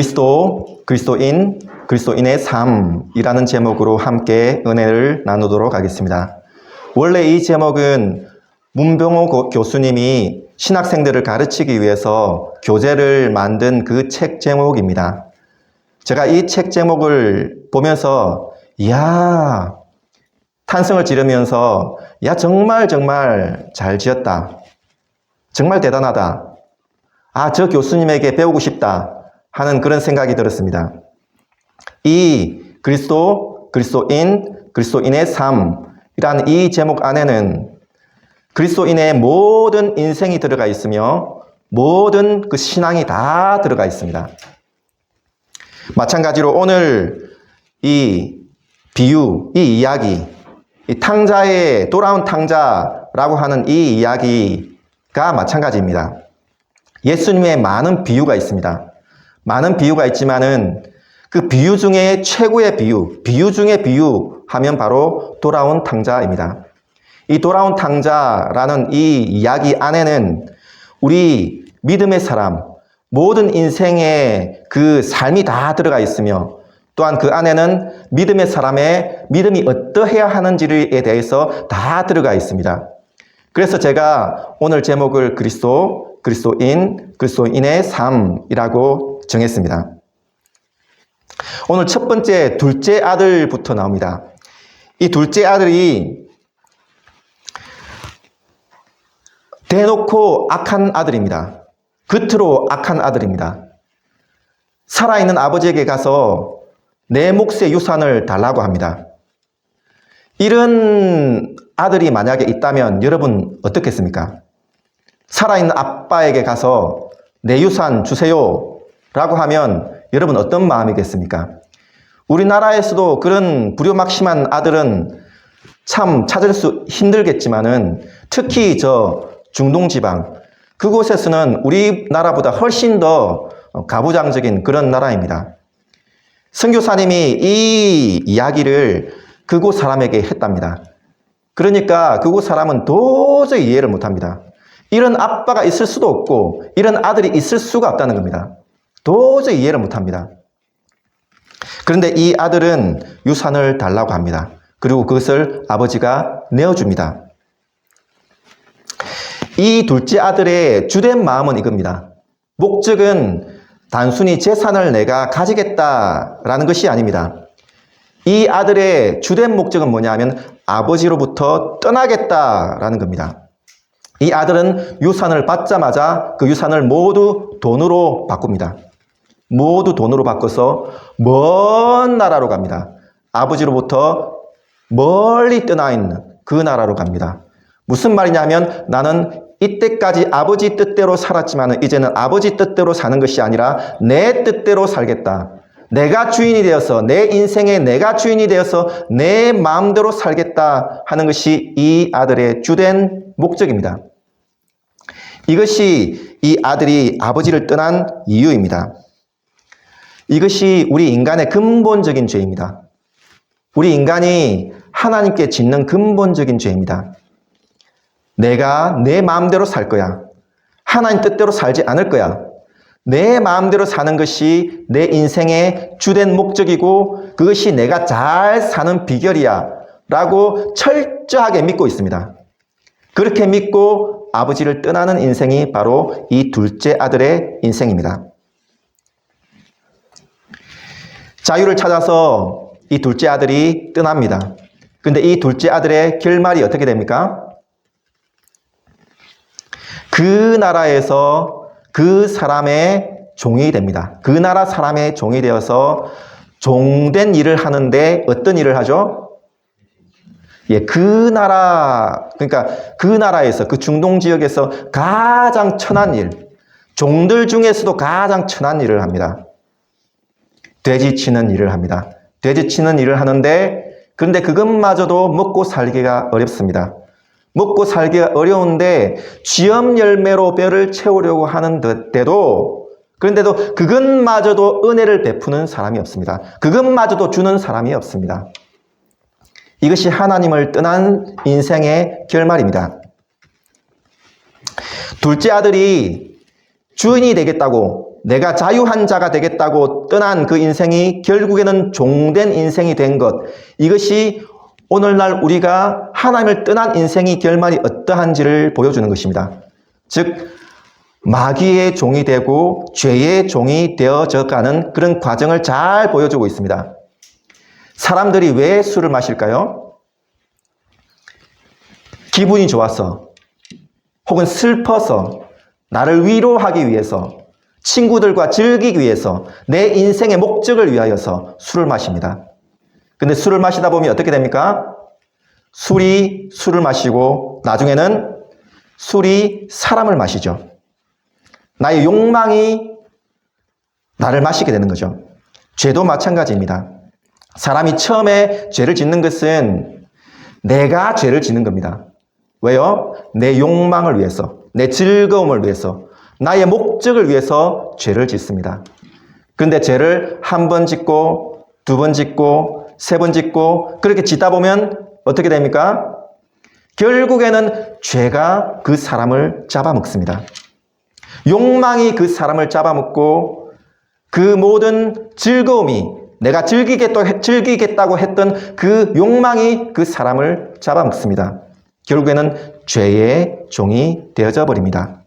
그리스도, 그리스도인, 그리스도인의 삶이라는 제목으로 함께 은혜를 나누도록 하겠습니다. 원래 이 제목은 문병호 고- 교수님이 신학생들을 가르치기 위해서 교재를 만든 그 책 제목입니다. 제가 이 책 제목을 보면서, 이야, 탄성을 지르면서, 야, 정말 정말 잘 지었다. 정말 대단하다. 아, 저 교수님에게 배우고 싶다. 하는 그런 생각이 들었습니다. 이 그리스도, 그리스도인, 그리스도인의 삶이란 이 제목 안에는 그리스도인의 모든 인생이 들어가 있으며 모든 그 신앙이 다 들어가 있습니다. 마찬가지로 오늘 이 비유, 이 이야기, 이 탕자의 돌아온 탕자라고 하는 이 이야기가 마찬가지입니다. 예수님의 많은 비유가 있습니다. 많은 비유가 있지만은 그 비유 중에 최고의 비유, 비유 중에 비유 하면 바로 돌아온 탕자입니다. 이 돌아온 탕자라는 이 이야기 안에는 우리 믿음의 사람, 모든 인생의 그 삶이 다 들어가 있으며 또한 그 안에는 믿음의 사람의 믿음이 어떠해야 하는지에 대해서 다 들어가 있습니다. 그래서 제가 오늘 제목을 그리스도, 그리스도인, 그리스도인의 삶이라고 정했습니다. 오늘 첫 번째 둘째 아들부터 나옵니다. 이 둘째 아들이 대놓고 악한 아들입니다. 겉으로 악한 아들입니다. 살아있는 아버지에게 가서 내 몫의 유산을 달라고 합니다. 이런 아들이 만약에 있다면 여러분 어떻겠습니까? 살아있는 아빠에게 가서 내 유산 주세요 라고 하면 여러분 어떤 마음이겠습니까? 우리나라에서도 그런 불효막심한 아들은 참 찾을 수 힘들겠지만은 특히 저 중동 지방 그곳에서는 우리나라보다 훨씬 더 가부장적인 그런 나라입니다. 선교사님이 이 이야기를 그곳 사람에게 했답니다. 그러니까 그곳 사람은 도저히 이해를 못합니다. 이런 아빠가 있을 수도 없고 이런 아들이 있을 수가 없다는 겁니다. 도저히 이해를 못합니다. 그런데 이 아들은 유산을 달라고 합니다. 그리고 그것을 아버지가 내어줍니다. 이 둘째 아들의 주된 마음은 이겁니다. 목적은 단순히 재산을 내가 가지겠다라는 것이 아닙니다. 이 아들의 주된 목적은 뭐냐면 아버지로부터 떠나겠다라는 겁니다. 이 아들은 유산을 받자마자 그 유산을 모두 돈으로 바꿉니다. 모두 돈으로 바꿔서 먼 나라로 갑니다. 아버지로부터 멀리 떠나 있는 그 나라로 갑니다. 무슨 말이냐면 나는 이때까지 아버지 뜻대로 살았지만 이제는 아버지 뜻대로 사는 것이 아니라 내 뜻대로 살겠다. 내가 주인이 되어서 내 인생에 내가 주인이 되어서 내 마음대로 살겠다 하는 것이 이 아들의 주된 목적입니다. 이것이 이 아들이 아버지를 떠난 이유입니다. 이것이 우리 인간의 근본적인 죄입니다. 우리 인간이 하나님께 짓는 근본적인 죄입니다. 내가 내 마음대로 살 거야. 하나님 뜻대로 살지 않을 거야. 내 마음대로 사는 것이 내 인생의 주된 목적이고 그것이 내가 잘 사는 비결이야. 라고 철저하게 믿고 있습니다. 그렇게 믿고 아버지를 떠나는 인생이 바로 이 둘째 아들의 인생입니다. 자유를 찾아서 이 둘째 아들이 떠납니다. 근데 이 둘째 아들의 결말이 어떻게 됩니까? 그 나라에서 그 사람의 종이 됩니다. 그 나라 사람의 종이 되어서 종된 일을 하는데 어떤 일을 하죠? 예, 그 나라, 그러니까 그 나라에서, 그 중동 지역에서 가장 천한 일, 종들 중에서도 가장 천한 일을 합니다. 돼지 치는 일을 합니다. 돼지 치는 일을 하는데, 그런데 그것마저도 먹고 살기가 어렵습니다. 먹고 살기가 어려운데 쥐염 열매로 뼈를 채우려고 하는데도 그런데도 그것마저도 은혜를 베푸는 사람이 없습니다. 그것마저도 주는 사람이 없습니다. 이것이 하나님을 떠난 인생의 결말입니다. 둘째 아들이 주인이 되겠다고 내가 자유한 자가 되겠다고 떠난 그 인생이 결국에는 종된 인생이 된 것. 이것이 오늘날 우리가 하나님을 떠난 인생이 결말이 어떠한지를 보여주는 것입니다. 즉, 마귀의 종이 되고 죄의 종이 되어져 가는 그런 과정을 잘 보여주고 있습니다. 사람들이 왜 술을 마실까요? 기분이 좋아서, 혹은 슬퍼서, 나를 위로하기 위해서, 친구들과 즐기기 위해서, 내 인생의 목적을 위하여서 술을 마십니다. 근데 술을 마시다 보면 어떻게 됩니까? 술이 술을 마시고, 나중에는 술이 사람을 마시죠. 나의 욕망이 나를 마시게 되는 거죠. 죄도 마찬가지입니다. 사람이 처음에 죄를 짓는 것은 내가 죄를 짓는 겁니다. 왜요? 내 욕망을 위해서, 내 즐거움을 위해서, 나의 목적을 위해서 죄를 짓습니다. 근데 죄를 한 번 짓고, 두 번 짓고, 세 번 짓고, 그렇게 짓다 보면 어떻게 됩니까? 결국에는 죄가 그 사람을 잡아먹습니다. 욕망이 그 사람을 잡아먹고 그 모든 즐거움이 내가 즐기겠다, 즐기겠다고 했던 그 욕망이 그 사람을 잡아먹습니다. 결국에는 죄의 종이 되어져 버립니다.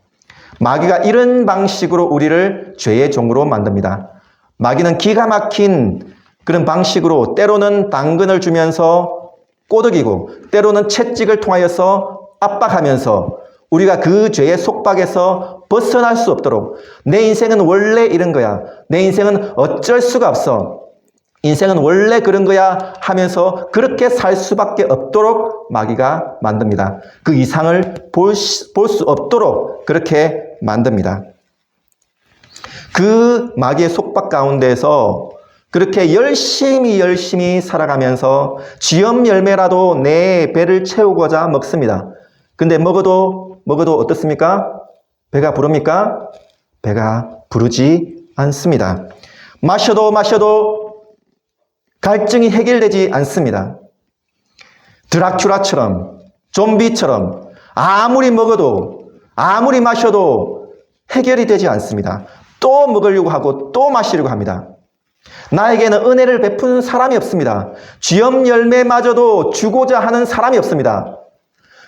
마귀가 이런 방식으로 우리를 죄의 종으로 만듭니다. 마귀는 기가 막힌 그런 방식으로 때로는 당근을 주면서 꼬드기고 때로는 채찍을 통하여서 압박하면서 우리가 그 죄의 속박에서 벗어날 수 없도록 내 인생은 원래 이런 거야. 내 인생은 어쩔 수가 없어. 인생은 원래 그런 거야 하면서 그렇게 살 수밖에 없도록 마귀가 만듭니다. 그 이상을 볼 수 없도록 그렇게 만듭니다. 그 마귀의 속박 가운데서 그렇게 열심히 열심히 살아가면서 쥐염 열매라도 내 배를 채우고자 먹습니다. 근데 먹어도 먹어도 어떻습니까? 배가 부릅니까? 배가 부르지 않습니다. 마셔도 마셔도 갈증이 해결되지 않습니다. 드라큘라처럼 좀비처럼 아무리 먹어도 아무리 마셔도 해결이 되지 않습니다. 또 먹으려고 하고 또 마시려고 합니다. 나에게는 은혜를 베푸는 사람이 없습니다. 쥐염 열매마저도 주고자 하는 사람이 없습니다.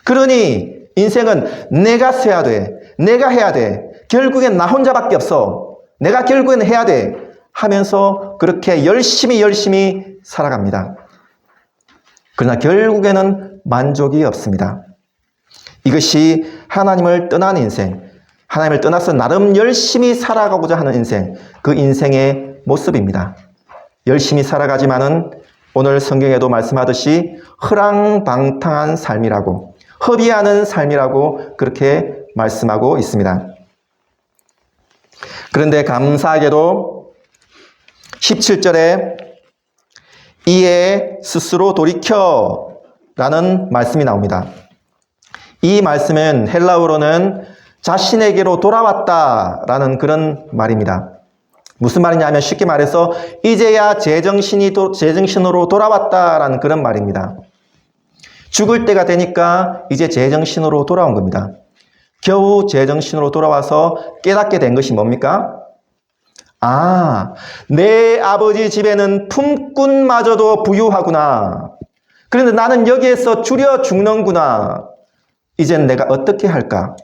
그러니 인생은 내가 세야 돼. 내가 해야 돼. 결국엔 나 혼자밖에 없어. 내가 결국엔 해야 돼. 하면서 그렇게 열심히 열심히 살아갑니다. 그러나 결국에는 만족이 없습니다. 이것이 하나님을 떠난 인생, 하나님을 떠나서 나름 열심히 살아가고자 하는 인생, 그 인생의 모습입니다. 열심히 살아가지만은 오늘 성경에도 말씀하듯이 허랑방탕한 삶이라고, 허비하는 삶이라고 그렇게 말씀하고 있습니다. 그런데 감사하게도 17절에 이에 스스로 돌이켜 라는 말씀이 나옵니다. 이 말씀은 헬라어로는 자신에게로 돌아왔다 라는 그런 말입니다. 무슨 말이냐면 쉽게 말해서 이제야 제정신이 도, 제정신으로 돌아왔다라는 그런 말입니다. 죽을 때가 되니까 이제 제정신으로 돌아온 겁니다. 겨우 제정신으로 돌아와서 깨닫게 된 것이 뭡니까? 아, 내 아버지 집에는 품꾼마저도 부유하구나. 그런데 나는 여기에서 줄여 죽는구나. 이젠 내가 어떻게 할까?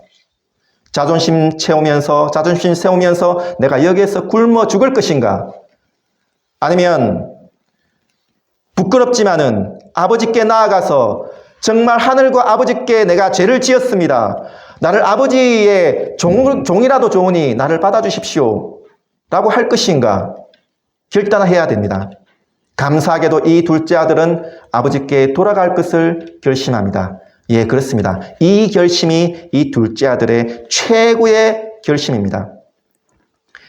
자존심 채우면서, 자존심 세우면서 내가 여기에서 굶어 죽을 것인가? 아니면 부끄럽지만은 아버지께 나아가서 정말 하늘과 아버지께 내가 죄를 지었습니다. 나를 아버지의 종, 종이라도 좋으니 나를 받아주십시오. 라고 할 것인가? 결단해야 됩니다. 감사하게도 이 둘째 아들은 아버지께 돌아갈 것을 결심합니다. 예, 그렇습니다. 이 결심이 이 둘째 아들의 최고의 결심입니다.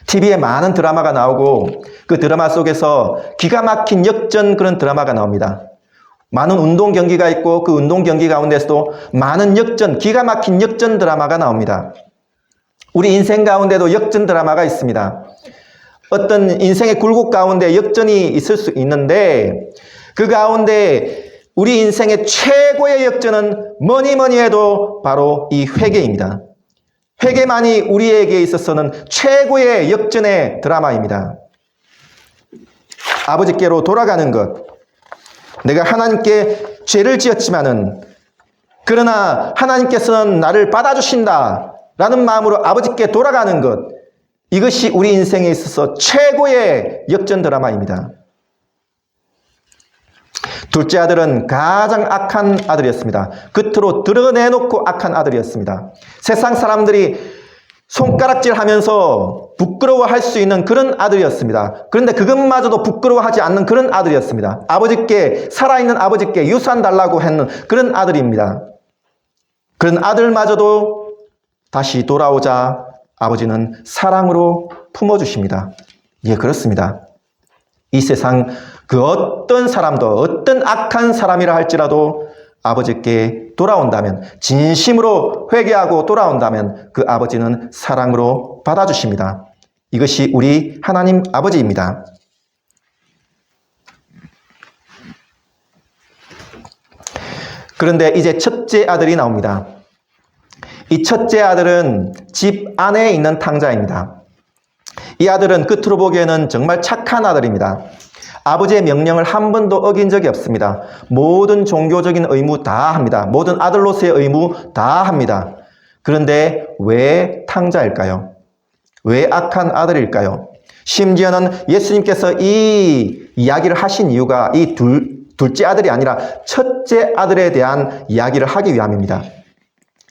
TV에 많은 드라마가 나오고 그 드라마 속에서 기가 막힌 역전 그런 드라마가 나옵니다. 많은 운동 경기가 있고 그 운동 경기 가운데서도 많은 역전, 기가 막힌 역전 드라마가 나옵니다. 우리 인생 가운데도 역전 드라마가 있습니다. 어떤 인생의 굴곡 가운데 역전이 있을 수 있는데 그 가운데 우리 인생의 최고의 역전은 뭐니 뭐니 해도 바로 이 회개입니다. 회개만이 우리에게 있어서는 최고의 역전의 드라마입니다. 아버지께로 돌아가는 것. 내가 하나님께 죄를 지었지만은 그러나 하나님께서는 나를 받아주신다. 라는 마음으로 아버지께 돌아가는 것. 이것이 우리 인생에 있어서 최고의 역전 드라마입니다. 둘째 아들은 가장 악한 아들이었습니다. 겉으로 드러내놓고 악한 아들이었습니다. 세상 사람들이 손가락질 하면서 부끄러워할 수 있는 그런 아들이었습니다. 그런데 그것마저도 부끄러워하지 않는 그런 아들이었습니다. 아버지께, 살아있는 아버지께 유산 달라고 했는 그런 아들입니다. 그런 아들마저도 다시 돌아오자 아버지는 사랑으로 품어주십니다. 예, 그렇습니다. 이 세상 그 어떤 사람도 어떤 악한 사람이라 할지라도 아버지께 돌아온다면 진심으로 회개하고 돌아온다면 그 아버지는 사랑으로 받아주십니다. 이것이 우리 하나님 아버지입니다. 그런데 이제 첫째 아들이 나옵니다. 이 첫째 아들은 집 안에 있는 탕자입니다. 이 아들은 끝으로 보기에는 정말 착한 아들입니다. 아버지의 명령을 한 번도 어긴 적이 없습니다. 모든 종교적인 의무 다 합니다. 모든 아들로서의 의무 다 합니다. 그런데 왜 탕자일까요? 왜 악한 아들일까요? 심지어는 예수님께서 이 이야기를 하신 이유가 이 둘, 둘째 아들이 아니라 첫째 아들에 대한 이야기를 하기 위함입니다.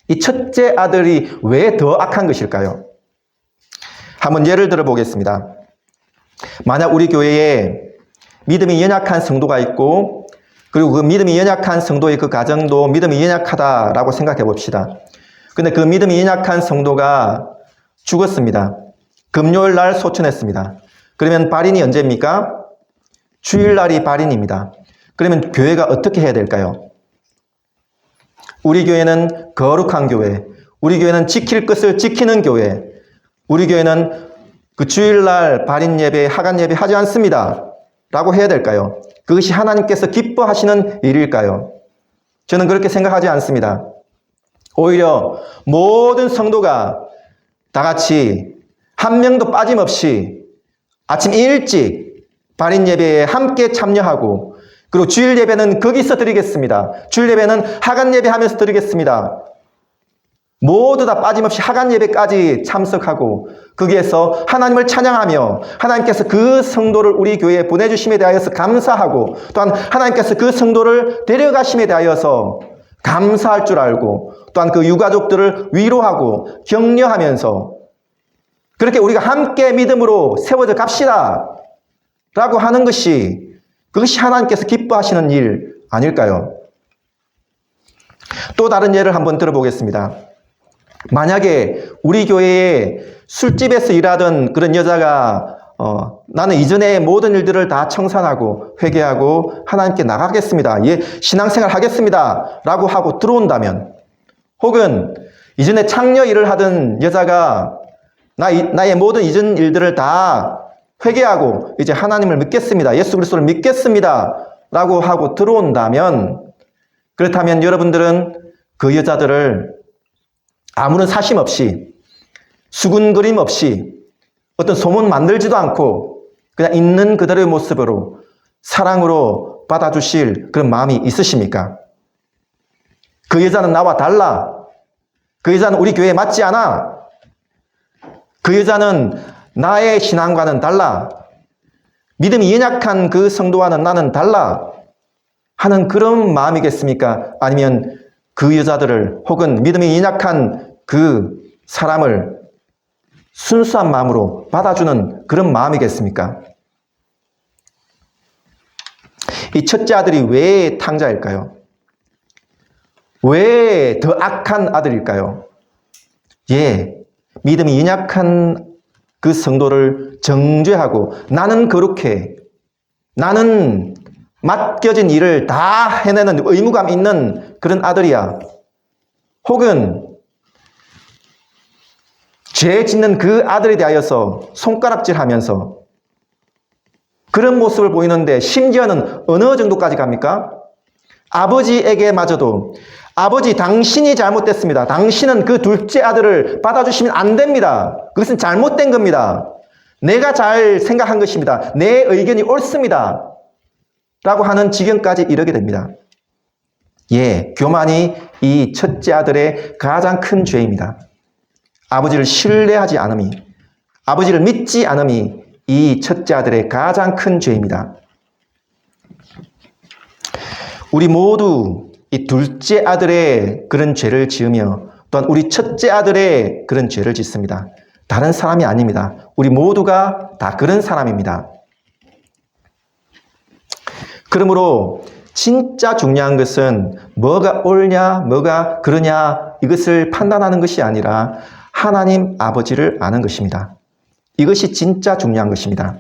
이 첫째 아들이 왜 더 악한 것일까요? 한번 예를 들어 보겠습니다. 만약 우리 교회에 믿음이 연약한 성도가 있고 그리고 그 믿음이 연약한 성도의 그 가정도 믿음이 연약하다라고 생각해 봅시다. 근데 그 믿음이 연약한 성도가 죽었습니다. 금요일 날 소천했습니다. 그러면 발인이 언제입니까? 주일날이 발인입니다. 그러면 교회가 어떻게 해야 될까요? 우리 교회는 거룩한 교회, 우리 교회는 지킬 것을 지키는 교회, 우리 교회는 그 주일날 발인 예배, 하간 예배 하지 않습니다. 라고 해야 될까요? 그것이 하나님께서 기뻐하시는 일일까요? 저는 그렇게 생각하지 않습니다. 오히려 모든 성도가 다 같이 한 명도 빠짐없이 아침 일찍 발인 예배에 함께 참여하고 그리고 주일 예배는 거기서 드리겠습니다. 주일 예배는 하간 예배 하면서 드리겠습니다. 모두 다 빠짐없이 하간 예배까지 참석하고 거기에서 하나님을 찬양하며 하나님께서 그 성도를 우리 교회에 보내주심에 대하여서 감사하고 또한 하나님께서 그 성도를 데려가심에 대하여서 감사할 줄 알고 또한 그 유가족들을 위로하고 격려하면서 그렇게 우리가 함께 믿음으로 세워져 갑시다 라고 하는 것이 그것이 하나님께서 기뻐하시는 일 아닐까요? 또 다른 예를 한번 들어보겠습니다. 만약에 우리 교회에 술집에서 일하던 그런 여자가 어, 나는 이전의 모든 일들을 다 청산하고 회개하고 하나님께 나가겠습니다. 예, 신앙생활 하겠습니다. 라고 하고 들어온다면 혹은 이전에 창녀 일을 하던 여자가 나, 나의 모든 이전 일들을 다 회개하고 이제 하나님을 믿겠습니다. 예수 그리스도를 믿겠습니다. 라고 하고 들어온다면 그렇다면 여러분들은 그 여자들을 아무런 사심 없이 수군거림 없이 어떤 소문 만들지도 않고 그냥 있는 그대로의 모습으로 사랑으로 받아주실 그런 마음이 있으십니까? 그 여자는 나와 달라. 그 여자는 우리 교회에 맞지 않아. 그 여자는 나의 신앙과는 달라. 믿음이 연약한 그 성도와는 나는 달라. 하는 그런 마음이겠습니까? 아니면 그 여자들을 혹은 믿음이 연약한 그 사람을 순수한 마음으로 받아주는 그런 마음이겠습니까? 이 첫째 아들이 왜 탕자일까요? 왜 더 악한 아들일까요? 예, 믿음이 연약한 그 성도를 정죄하고 나는 그렇게 나는 맡겨진 일을 다 해내는 의무감 있는 그런 아들이야. 혹은 죄 짓는 그 아들에 대하여서 손가락질 하면서 그런 모습을 보이는데 심지어는 어느 정도까지 갑니까? 아버지에게마저도 아버지 당신이 잘못됐습니다. 당신은 그 둘째 아들을 받아주시면 안 됩니다. 그것은 잘못된 겁니다. 내가 잘 생각한 것입니다. 내 의견이 옳습니다. 라고 하는 지경까지 이르게 됩니다. 예, 교만이 이 첫째 아들의 가장 큰 죄입니다. 아버지를 신뢰하지 않음이, 아버지를 믿지 않음이 이 첫째 아들의 가장 큰 죄입니다. 우리 모두 이 둘째 아들의 그런 죄를 지으며 또한 우리 첫째 아들의 그런 죄를 짓습니다. 다른 사람이 아닙니다. 우리 모두가 다 그런 사람입니다. 그러므로 진짜 중요한 것은 뭐가 옳냐, 뭐가 그러냐 이것을 판단하는 것이 아니라 하나님 아버지를 아는 것입니다. 이것이 진짜 중요한 것입니다.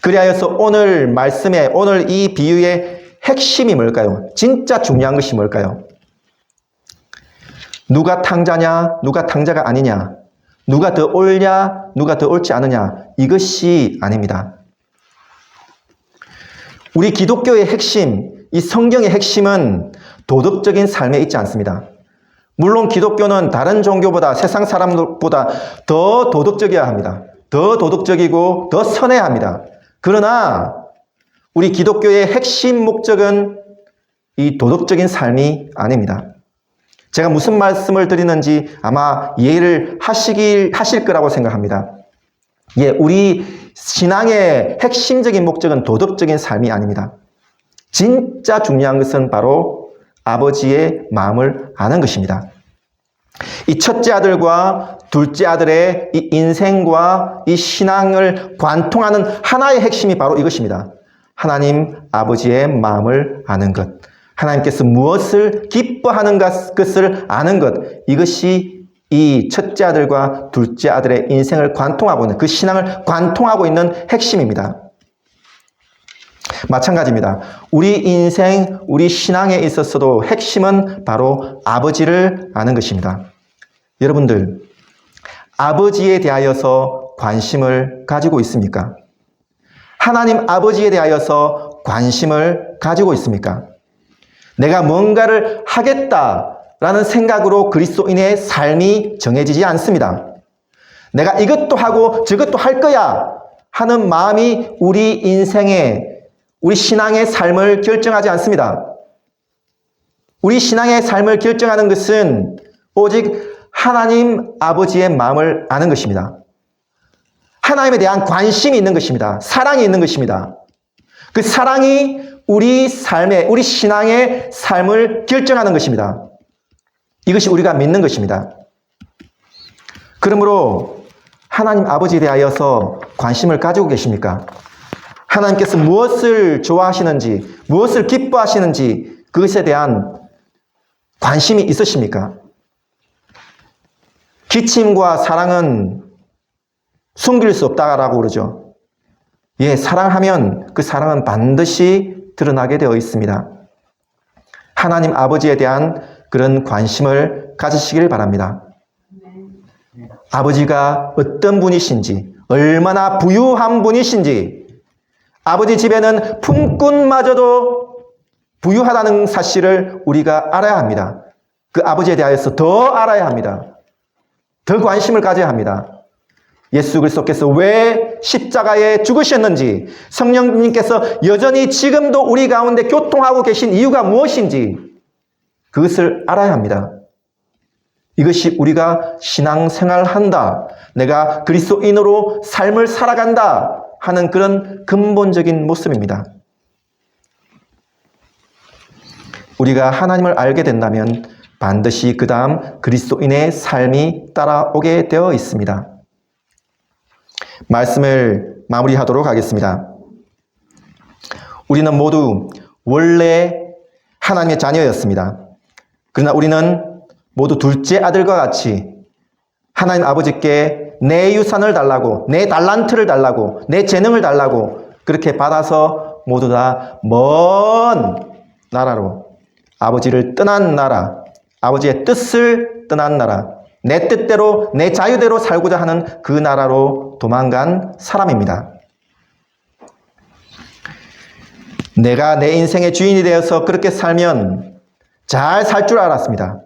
그리하여서 오늘 말씀에 오늘 이 비유의 핵심이 뭘까요? 진짜 중요한 것이 뭘까요? 누가 탕자냐, 누가 탕자가 아니냐, 누가 더 옳냐, 누가 더 옳지 않느냐, 이것이 아닙니다. 우리 기독교의 핵심, 이 성경의 핵심은 도덕적인 삶에 있지 않습니다. 물론 기독교는 다른 종교보다 세상 사람들보다 더 도덕적이어야 합니다. 더 도덕적이고 더 선해야 합니다. 그러나 우리 기독교의 핵심 목적은 이 도덕적인 삶이 아닙니다. 제가 무슨 말씀을 드리는지 아마 이해를 하시길, 하실 거라고 생각합니다. 예, 우리 신앙의 핵심적인 목적은 도덕적인 삶이 아닙니다. 진짜 중요한 것은 바로 아버지의 마음을 아는 것입니다. 이 첫째 아들과 둘째 아들의 이 인생과 이 신앙을 관통하는 하나의 핵심이 바로 이것입니다. 하나님 아버지의 마음을 아는 것. 하나님께서 무엇을 기뻐하는 것을 아는 것. 이것이 이 첫째 아들과 둘째 아들의 인생을 관통하고 있는 그 신앙을 관통하고 있는 핵심입니다. 마찬가지입니다. 우리 인생, 우리 신앙에 있어서도 핵심은 바로 아버지를 아는 것입니다. 여러분들, 아버지에 대하여서 관심을 가지고 있습니까? 하나님 아버지에 대하여서 관심을 가지고 있습니까? 내가 뭔가를 하겠다라는 생각으로 그리스도인의 삶이 정해지지 않습니다. 내가 이것도 하고 저것도 할 거야 하는 마음이 우리 인생의 우리 신앙의 삶을 결정하지 않습니다. 우리 신앙의 삶을 결정하는 것은 오직 하나님 아버지의 마음을 아는 것입니다. 하나님에 대한 관심이 있는 것입니다. 사랑이 있는 것입니다. 그 사랑이 우리 삶의, 우리 신앙의 삶을 결정하는 것입니다. 이것이 우리가 믿는 것입니다. 그러므로 하나님 아버지에 대하여서 관심을 가지고 계십니까? 하나님께서 무엇을 좋아하시는지, 무엇을 기뻐하시는지 그것에 대한 관심이 있으십니까? 기침과 사랑은 숨길 수 없다라고 그러죠. 예, 사랑하면 그 사랑은 반드시 드러나게 되어 있습니다. 하나님 아버지에 대한 그런 관심을 가지시길 바랍니다. 아버지가 어떤 분이신지, 얼마나 부유한 분이신지, 아버지 집에는 품꾼마저도 부유하다는 사실을 우리가 알아야 합니다. 그 아버지에 대하여서 더 알아야 합니다. 더 관심을 가져야 합니다. 예수 그리스도께서 왜 십자가에 죽으셨는지, 성령님께서 여전히 지금도 우리 가운데 교통하고 계신 이유가 무엇인지 그것을 알아야 합니다. 이것이 우리가 신앙 생활 한다. 내가 그리스도인으로 삶을 살아간다. 하는 그런 근본적인 모습입니다. 우리가 하나님을 알게 된다면 반드시 그 다음 그리스도인의 삶이 따라오게 되어 있습니다. 말씀을 마무리하도록 하겠습니다. 우리는 모두 원래 하나님의 자녀였습니다. 그러나 우리는 모두 둘째 아들과 같이 하나님 아버지께 내 유산을 달라고, 내 달란트를 달라고, 내 재능을 달라고 그렇게 받아서 모두 다 먼 나라로 아버지를 떠난 나라, 아버지의 뜻을 떠난 나라, 내 뜻대로, 내 자유대로 살고자 하는 그 나라로 도망간 사람입니다. 내가 내 인생의 주인이 되어서 그렇게 살면 잘 살 줄 알았습니다.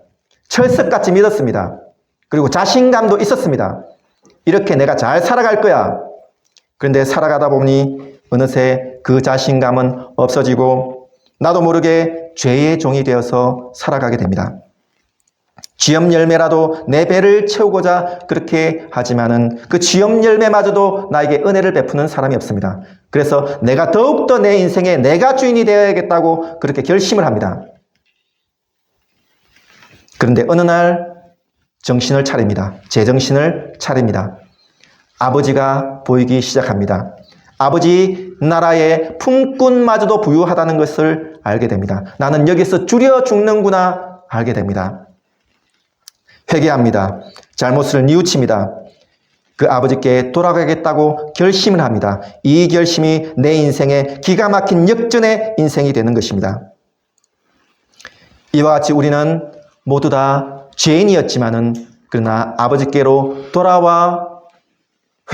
철석같이 믿었습니다. 그리고 자신감도 있었습니다. 이렇게 내가 잘 살아갈 거야. 그런데 살아가다 보니 어느새 그 자신감은 없어지고 나도 모르게 죄의 종이 되어서 살아가게 됩니다. 쥐염 열매라도 내 배를 채우고자 그렇게 하지만은 그 쥐염 열매마저도 나에게 은혜를 베푸는 사람이 없습니다. 그래서 내가 더욱더 내 인생에 내가 주인이 되어야겠다고 그렇게 결심을 합니다. 그런데 어느 날 정신을 차립니다. 제정신을 차립니다. 아버지가 보이기 시작합니다. 아버지 나라의 품꾼마저도 부유하다는 것을 알게 됩니다. 나는 여기서 줄여 죽는구나 알게 됩니다. 회개합니다. 잘못을 뉘우칩니다. 그 아버지께 돌아가겠다고 결심을 합니다. 이 결심이 내 인생의 기가 막힌 역전의 인생이 되는 것입니다. 이와 같이 우리는 모두 다 죄인이었지만은 그러나 아버지께로 돌아와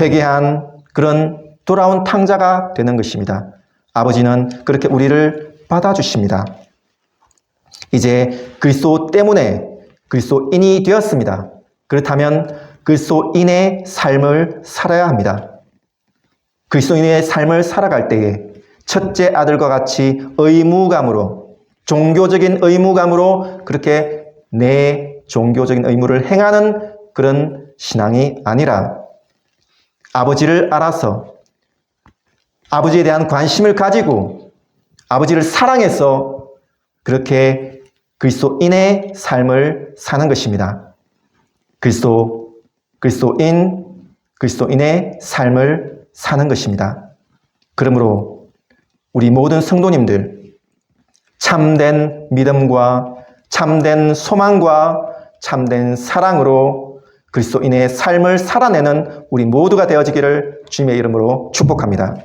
회개한 그런 돌아온 탕자가 되는 것입니다. 아버지는 그렇게 우리를 받아주십니다. 이제 그리스도 때문에 그리스도인이 되었습니다. 그렇다면 그리스도인의 삶을 살아야 합니다. 그리스도인의 삶을 살아갈 때에 첫째 아들과 같이 의무감으로 종교적인 의무감으로 그렇게 내 종교적인 의무를 행하는 그런 신앙이 아니라 아버지를 알아서 아버지에 대한 관심을 가지고 아버지를 사랑해서 그렇게 그리스도인의 삶을 사는 것입니다. 그리스도, 그리스도인, 그리스도인의 삶을 사는 것입니다. 그러므로 우리 모든 성도님들 참된 믿음과 참된 소망과 참된 사랑으로 그리스도인의 삶을 살아내는 우리 모두가 되어지기를 주님의 이름으로 축복합니다.